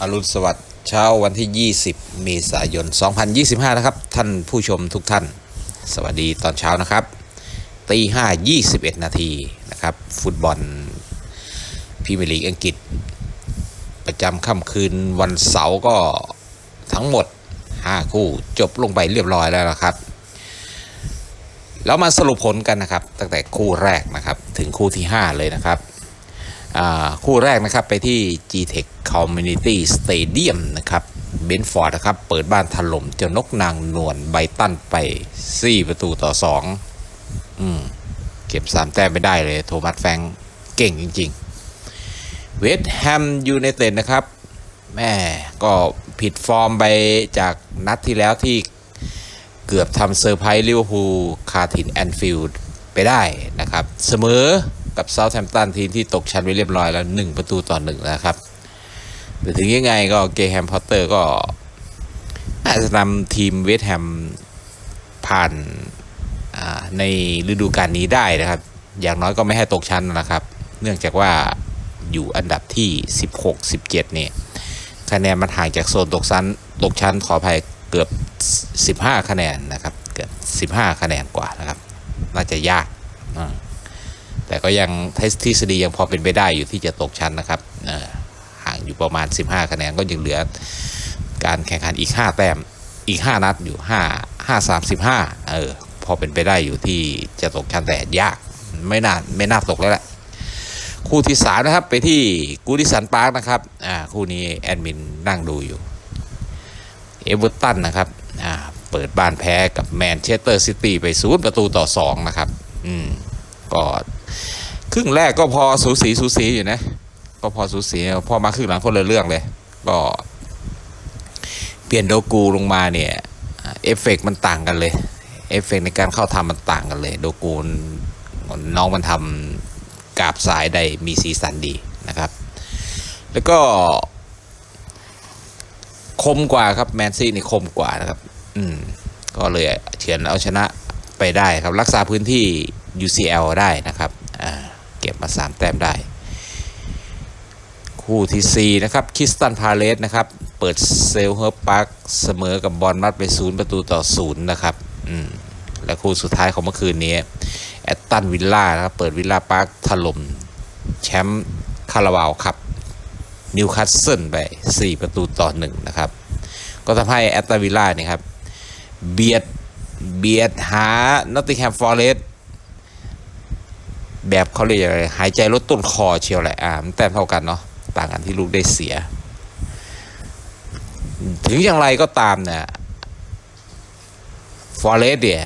อรุณสวัสดิ์เช้าวันที่ 20 เมษายน 2025 นะครับ ท่านผู้ชมทุกท่าน สวัสดีตอนเช้านะครับตีห้า21นาทีนะครับ ฟุตบอลพรีเมียร์ลีกอังกฤษ ประจำค่ำคืนวันเสาร์ก็ทั้งหมด 5 คู่จบลงไปเรียบร้อยแล้วนะครับ แล้วมาสรุปผลกันนะครับ ตั้งแต่คู่แรกนะครับ ถึงคู่ที่ 5 เลยนะครับ คู่แรกนะครับไปที่ G-Tech Community Stadium นะครับเบนฟอร์ดนะครับ เปิดบ้านถล่มเจ้านกนางนวลไบตันไป 4 ประตูต่อ 2 อืม เก็บ 3 แต้มไม่ได้เลย โทมัสแฟงเก่งจริง ๆ เวสต์แฮมยูไนเต็ดนะครับ แม่ก็ผิดฟอร์มไปจากนัดที่แล้วที่เกือบทำเซอร์ไพรส์ลิเวอร์พูลคาทินแอนฟิลด์ไปได้นะครับ เสมอ กับเซาท์แฮมป์ตันทีมที่ตกชั้นไปเรียบร้อยแล้ว 1 ประตูต่อหนึ่งนะครับแต่ถึงยังไงก็เกแฮมพอตเตอร์ก็อาจจะนำทีมเวสต์แฮมผ่านในฤดูกาลนี้ได้นะครับ อย่างน้อยก็ไม่ให้ตกชั้นนะครับ เนื่องจากว่าอยู่อันดับที่ 16 17เนี่ยคะแนนมันห่างจากโซนตกชั้นตกชั้นขออภัยเกือบ 15 คะแนนนะครับ เกือบ 15 คะแนนกว่านะครับ น่าจะยากอ่า แต่ก็ยังเทสทฤษฎียังพอเป็นไปได้อยู่ที่จะตกชั้นนะครับห่างอยู่ประมาณ 15 คะแนนก็ยังเหลือการแข่งขันอีก 5 แต้มอีก 5 นัดอยู่ 5 5 35เออพอเป็นไปได้อยู่ที่จะตกชั้นแต่ยากไม่น่าไม่น่าตกแล้วแหละคู่ที่สามนะครับไปที่กูดิสันพาร์คนะครับอ่าคู่นี้แอดมินนั่งดูอยู่เอเวอร์ตันนะครับอ่าเปิดบ้านแพ้กับแมนเชสเตอร์ซิตี้ไปศูนย์ประตูต่อสองนะครับอืมก็ ครึ่งแรกก็พอสูสีสูสีอยู่นะ ก็พอสูสีพอมาครึ่งหลังคนละเรื่องเลย ก็เปลี่ยนโดกูลงมาเนี่ยเอฟเฟกต์มันต่างกันเลยเอฟเฟกต์ในการเข้าทำมันต่างกันเลย โดกูน้องมันทำกาบสายได้มีสีสันดีนะครับ แล้วก็คมกว่าครับแมนซีนี่คมกว่านะครับ อืม ก็เลยเฉือนเอาชนะไปได้ครับ รักษาพื้นที่ UCL ได้นะครับ เก็บมา 3 แต้มได้ คู่ที่ 4 นะครับคิสตันพาเลสนะครับ เปิดเซลเฮอร์พาร์คเสมอกับบอลมัดไป 0 ประตูต่อ 0 นะครับอืมและคู่สุดท้ายของเมื่อคืนนี้แอตตันวิลล่านะครับเปิดวิลล่าพาร์คถล่มแชมป์คาราบาวครับนิวคาสเซิลไป 4 ประตูต่อ 1 นะครับ ก็ทำให้แอตตันวิลล่าเนี่ยครับ เบียดเบียดหานอตติงแฮมฟอร์เรส แบบเขาเรียกอะไรหายใจลดต้นคอเชียวแหละอ่ามันแต้มเท่ากันเนาะต่างกันที่ลูกได้เสีย ถึงอย่างไรก็ตามเนี่ยฟอร์เรสเนี่ย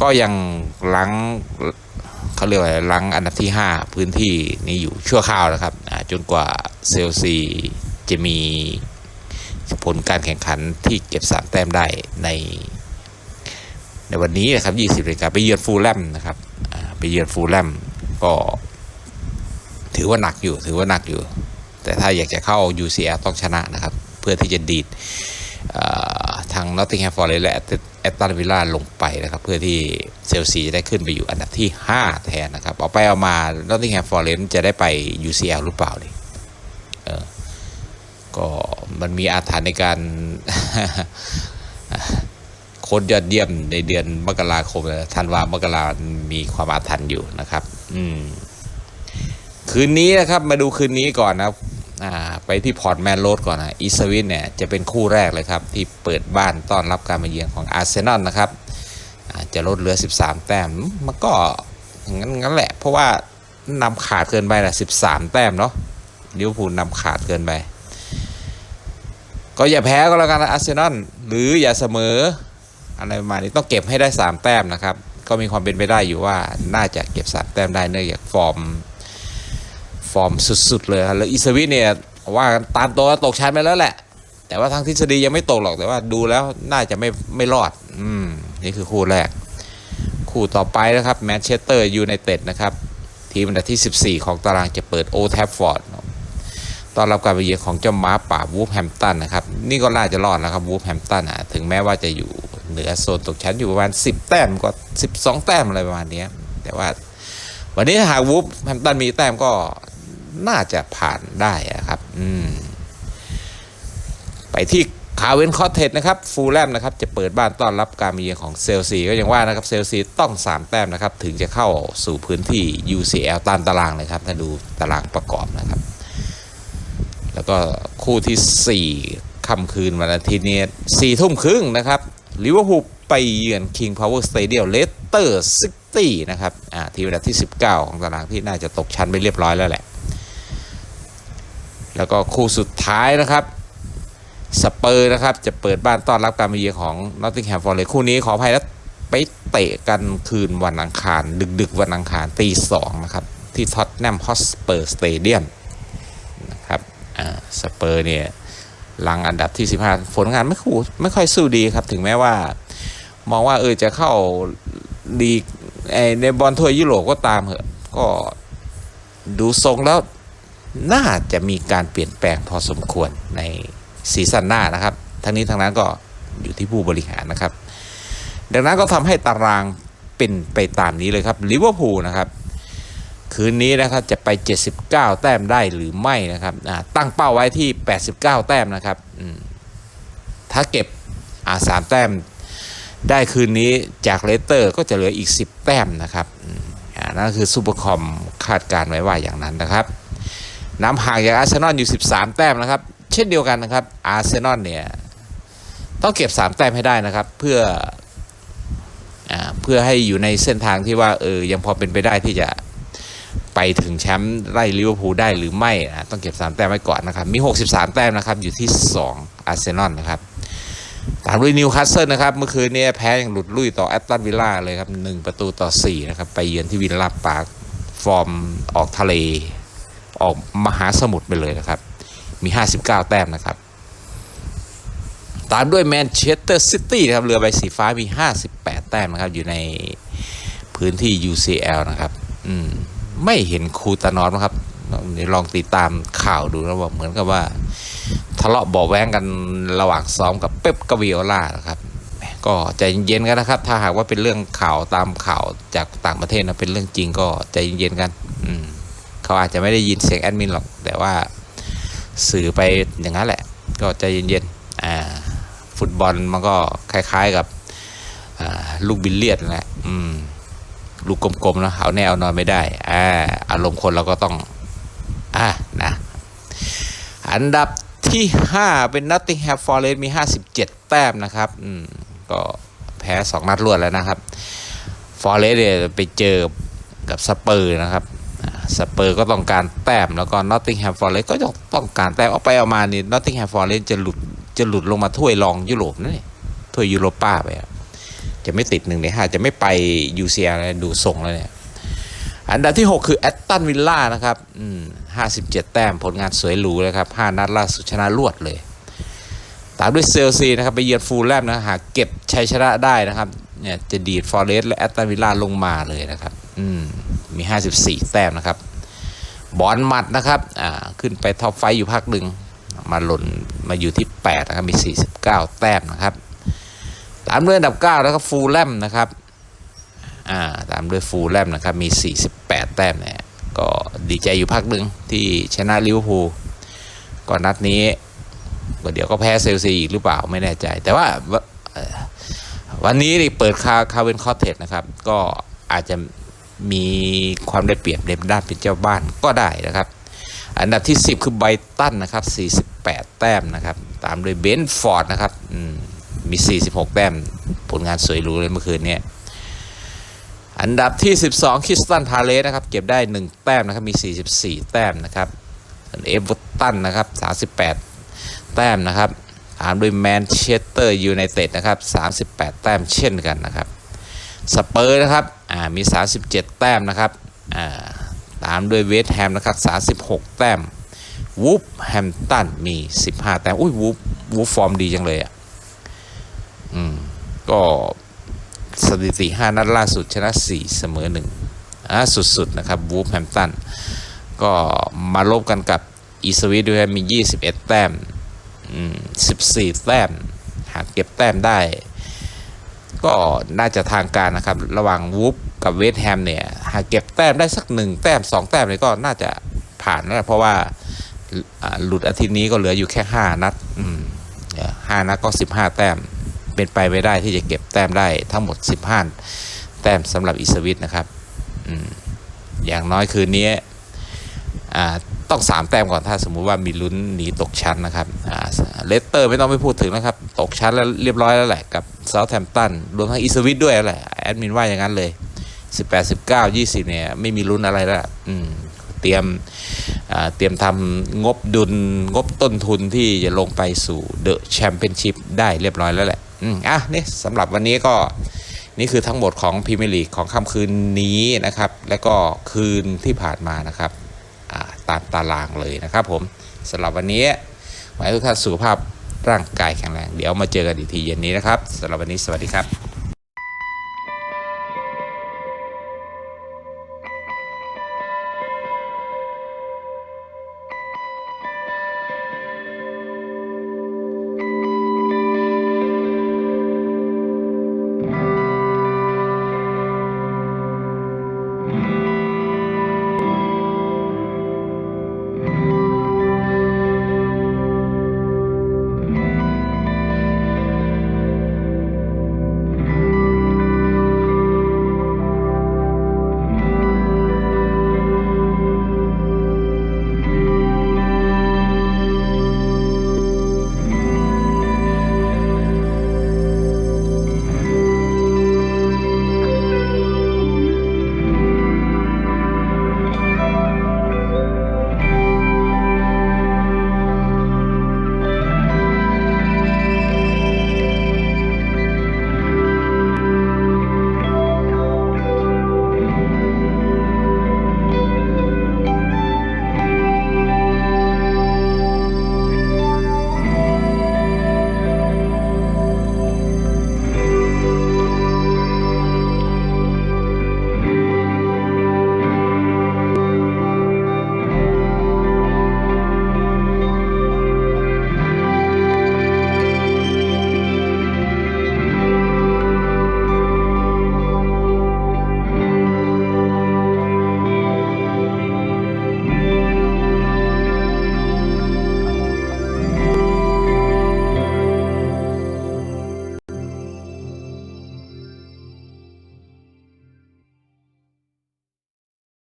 ก็ยังหลังเขาเรียกว่าหลังอันดับที่ 5 พื้นที่นี้อยู่ชั่วคราวนะครับจนกว่าเซลซีจะมีผลการแข่งขันที่เก็บ3แต้มได้ใน ในวันนี้นะครับ 20นาฬิกาไปเยือนฟูลแลมนะครับ ไปเยือนฟูลแลมก็ถือว่าหนักอยู่ถือว่าหนักอยู่ แต่ถ้าอยากจะเข้า UCL ต้องชนะนะครับ เพื่อที่จะดีดทางนอตติงแฮมฟอร์เรสและแอตตันวิลล่าลงไปนะครับ เพื่อที่เชลซีจะได้ขึ้นไปอยู่อันดับที่ 5 แทนนะครับ เอาไปเอามานอตติงแฮมฟอร์เรสจะได้ไป UCL หรือเปล่าดิเออก็มันมีอาถรรพ์ในการ ค้ดยอดเยี่ยมในเดือนมกราคมธันวามกรามีความอาถรรพ์อยู่นะครับ อืม คืนนี้นะครับ มาดูคืนนี้ก่อนนะครับอ่าไปที่พอร์ตแมนโรดก่อนนะอีสวินเนี่ยจะเป็นคู่แรกเลยครับ ที่เปิดบ้านต้อนรับการมาเยือนของอาร์เซนอลนะครับอ่าจะลดเหลือ 13 แต้มมันก็งั้นงั้นแหละ เพราะว่านำขาดเกินไปละ13 แต้มเนาะลิเวอร์พูลนำขาดเกินไป ก็อย่าแพ้ก็แล้วกันนะอาร์เซนอลหรืออย่าเสมอ อะไรประมาณนี้ต้องเก็บให้ได้ 3 แต้มนะครับ ก็มีความเป็นไปได้อยู่ว่าน่าจะเก็บ 3 แต้มได้เนื่องจากฟอร์มฟอร์มสุดๆเลยครับแล้วอิสวิเนี่ยว่ากันตามตัวตกชั้นไปแล้วแหละ แต่ว่าทางทฤษฎียังไม่ตกหรอกแต่ว่าดูแล้วน่าจะไม่ไม่รอด อืมนี่คือคู่แรก คู่ต่อไปนะครับแมนเชสเตอร์ยูไนเต็ดนะครับ ทีมอันดับที่ 14 ของตารางจะเปิดโอแทฟฟอร์ด ตอนรับการไปเยือนของเจ้าม้าป่าวูฟแฮมตันนะครับ นี่ก็น่าจะรอดแล้วครับวูฟแฮมตันอะถึงแม้ว่าจะอยู่เหนือโซนตกชั้นอยู่ประมาณ 10 แต้มก็ 12 แต้มอะไรประมาณนี้แต่ว่าวันนี้หากวูฟแฮมตันมีแต้มก็น่าจะผ่านได้อะครับ อืม ไปที่คาเวนคอเทสนะครับ ฟูลแลมนะครับ จะเปิดบ้านต้อนรับการมาเยือนของเซลซีก็ยังว่านะครับ เซลซีต้อง 3 แต้มนะครับ ถึงจะเข้าสู่พื้นที่ UCL ตามตารางเลยครับ ถ้าดูตารางประกอบนะครับ แล้วก็คู่ที่ 4ค่ำคืนวันอาทิตย์นี้4ทุ่มครึ่งนะครับลิเวอร์พูลไปเยือน King Power Stadium เลสเตอร์ซิตี้นะครับอ่าทีมอันดับที่ 19 ของตารางที่น่าจะตกชั้นไปเรียบร้อยแล้วแหละ แล้วก็คู่สุดท้ายนะครับสเปอร์นะครับจะเปิดบ้านต้อนรับการมาเยือนของนอตติงแฮมฟอร์เรสคู่นี้ขออภัยแล้วไปเตะกันคืนวันอังคาร ดึกๆ วันอังคารตีสองนะครับ ที่ท็อตแนมฮอสเปอร์สเตเดียม สเปอร์เนี่ยลังอันดับที่ 15 ผลงานไม่คู่ไม่ค่อยสู้ดีครับ ถึงแม้ว่า มองว่าเออจะเข้าลีกในบอลถ้วยยุโรปก็ตามเหอะ ก็ดูทรงแล้วน่าจะมีการเปลี่ยนแปลงพอสมควรในซีซั่นหน้านะครับ ทั้งนี้ทั้งนั้นก็อยู่ที่ผู้บริหารนะครับ ดังนั้นก็ทำให้ตารางเป็นไปตามนี้เลยครับลิเวอร์พูลนะครับ คืนนี้นะครับจะไป 79 แต้มได้หรือไม่นะครับตั้งเป้าไว้ที่ 89 แต้มนะครับถ้าเก็บอ่าสามแต้มได้คืนนี้จากเลสเตอร์ก็จะเหลืออีก 10 แต้มนะครับนั่นคือซูเปอร์คอมคาดการณ์ไว้ว่าอย่างนั้นนะครับน้ำห่างจากอาร์เซนอลอยู่ 13 แต้มนะครับ เช่นเดียวกันนะครับอาร์เซนอลเนี่ยต้องเก็บ 3 แต้มให้ได้นะครับ เพื่ออเพื่อให้อยู่ในเส้นทางที่ว่าเออยังพอเป็นไปได้ที่จะ ไปถึงแชมป์ไล่ลิเวอร์พูลได้หรือไม่อะต้องเก็บ 3 แต้มไว้ก่อนนะครับ มี 63 แต้มนะครับ อยู่ที่ 2 อาร์เซนอลนะครับตามด้วยนิวคาสเซิลนะครับเมื่อคืนนี้แพ้อย่างหลุดลุ่ยต่อแอตตันวิลล่าเลยครับ 1 ประตูต่อ 4 นะครับ ไปเยือนที่วิลล่าปาร์คฟอร์มออกทะเล ออกมหาสมุทรไปเลยนะครับ มี 59 แต้มนะครับ ตามด้วยแมนเชสเตอร์ซิตี้นะครับเรือใบสีฟ้ามี 58 แต้มนะครับ อยู่ในพื้นที่ UCL นะครับ อืม ไม่เห็นครูตานอสนะครับเดี๋ยวลองติดตามข่าวดูนะว่าเหมือนกับว่า ทะเลาะเบาะแว้งกันระหว่างซ้อมกับเป๊ปกบวิโอลานะครับ ก็ใจเย็นๆกันนะครับ ถ้าหากว่าเป็นเรื่องข่าวตามข่าวจากต่างประเทศนะเป็นเรื่องจริงก็ใจเย็นๆกัน อืมเขาอาจจะไม่ได้ยินเสียงแอดมินหรอก แต่ว่าสื่อไปอย่างนั้นแหละ ก็ใจเย็นๆอ่าฟุตบอลมันก็คล้ายๆกับลูกบิลเลียดนั่นแหละ อืม ลูกกลมๆนะเอาแน่เอานอนไม่ได้อ่าอารมณ์คนเราก็ต้องอ่านะอันดับที่ 5 เป็น Nottingham Forest มี 57 แต้มนะครับอืมก็แพ้ 2 นัดรวดแล้วนะครับ Forest เนี่ยไปเจอกับสเปอร์นะครับสเปอร์ก็ต้องการแต้มแล้วก็ Nottingham Forest ก็ต้องการแต้มเอาไปเอามานี่ Nottingham Forest จะหลุดจะหลุดลงมาถ้วยรองยุโรปนั่นเองถ้วยยูโรป้าไปอะ จะไม่ติดหนึ่งในห้าจะไม่ไป UCL เลยดูทรงแล้วเนี่ย อันดับที่ 6 คือแอตตันวิลล่านะครับอืม57แต้มผลงานสวยหรูเลยครับ5นัดล่าสุดชนะรวดเลย ตามด้วยเซลซีนะครับไปเยือนฟูลแลมนะหากเก็บชัยชนะได้นะครับเนี่ยจะดีดฟอร์เรสและแอตตันวิลล่าลงมาเลยนะครับอืมมี54แต้มนะครับ บอลมัดนะครับอ่าขึ้นไปท็อปไฟอยู่พักหนึ่งมาหล่นมาอยู่ที่8นะครับมี 49 แต้มนะครับามด้วยอันดับ9นะครับฟูลแลมนะครับอ่าตามด้วยฟูลแลมนะครับมี 48 แต้มเนี่ยก็ดีใจอยู่พักหนึ่งที่ชนะลิเวอร์พูลก่อนนัดนี้ก็เดี๋ยวก็แพ้เซลซีอีกหรือเปล่าไม่แน่ใจ แต่ว่าวันนี้เปิดคาคาเวนคอเทสนะครับ ก็อาจจะมีความได้เปรียบในด้านเป็นเจ้าบ้านก็ได้นะครับ อันดับที่ 10 คือไบตันนะครับ 48 แต้มนะครับ ตามด้วยเบนฟอร์ดนะครับอื มี 46 แต้ม ผลงานสวยหรูเลยเมื่อคืนนี้อันดับที่ 12คริสตันพาเลสนะครับ เก็บได้ 1 แต้มนะครับ มี 44 แต้มนะครับเอเวอร์ตันนะครับ 38 แต้มนะครับตามด้วยแมนเชสเตอร์ยูไนเต็ดนะครับ 38 แต้มเช่นกันนะครับ สเปอร์นะครับ อ่า มี 37 แต้มนะครับ อ่า ตามด้วยเวสต์แฮมนะครับ 36 แต้ม วูฟแฮมตันมี 15 แต้ม อุ้ยวูฟวูฟฟอร์มดีจังเลยอะ ก็สถิติ 5 นัดล่าสุดชนะ 4 เสมอ1อ่าสุด ๆ นะครับวูฟแฮมตันก็มาลบกันกับอีสวิตด้วยมี 21 แต้ม14 แต้ม หากเก็บแต้มได้ ก็น่าจะทางการนะครับ ระหว่างวูฟกับเวสแฮมเนี่ย หากเก็บแต้มได้สักหนึ่งแต้มสองแต้มเลยก็น่าจะผ่านแล้วเพราะว่าหลุดอาทิตย์นี้ก็เหลืออยู่แค่ 5 นัดอืม5นัดก็ 15 แต้ม เป็นไปไม่ได้ที่จะเก็บแต้มได้ทั้งหมด 15 แต้มสำหรับอิสวิตนะครับอย่างน้อยคืนนี้ต้อง 3 แต้มก่อนถ้าสมมุติว่ามีลุ้นหนีตกชั้นนะครับเลสเตอร์ไม่ต้องไปพูดถึงนะครับ ตกชั้นแล้วเรียบร้อยแล้วแหละกับเซาท์แ m ม t ตันรวมทั้งอิสวิตด้วยแหละแอดมินว่าอย่างนั้นเลย 18 19 20 เนี่ย ไม่มีลุ้นอะไรแล้วล่ะเตรียมเตรียมทำงบดุลงบต้นทุนที่จะลงไปสู่เดอะแชมเปี้ยนชิพได้เรียบร้อยแล้วแหละ อืมอะนี่สำหรับวันนี้ก็นี่คือทั้งหมดของพรีเมียร์ลีกของค่ำคืนนี้นะครับ และก็คืนที่ผ่านมานะครับอ่าตามตารางเลยนะครับผมสำหรับวันนี้ไว้ทุกท่านสุขภาพร่างกายแข็งแรง เดี๋ยวมาเจอกันอีกทีเย็นนี้นะครับสำหรับวันนี้สวัสดีครับ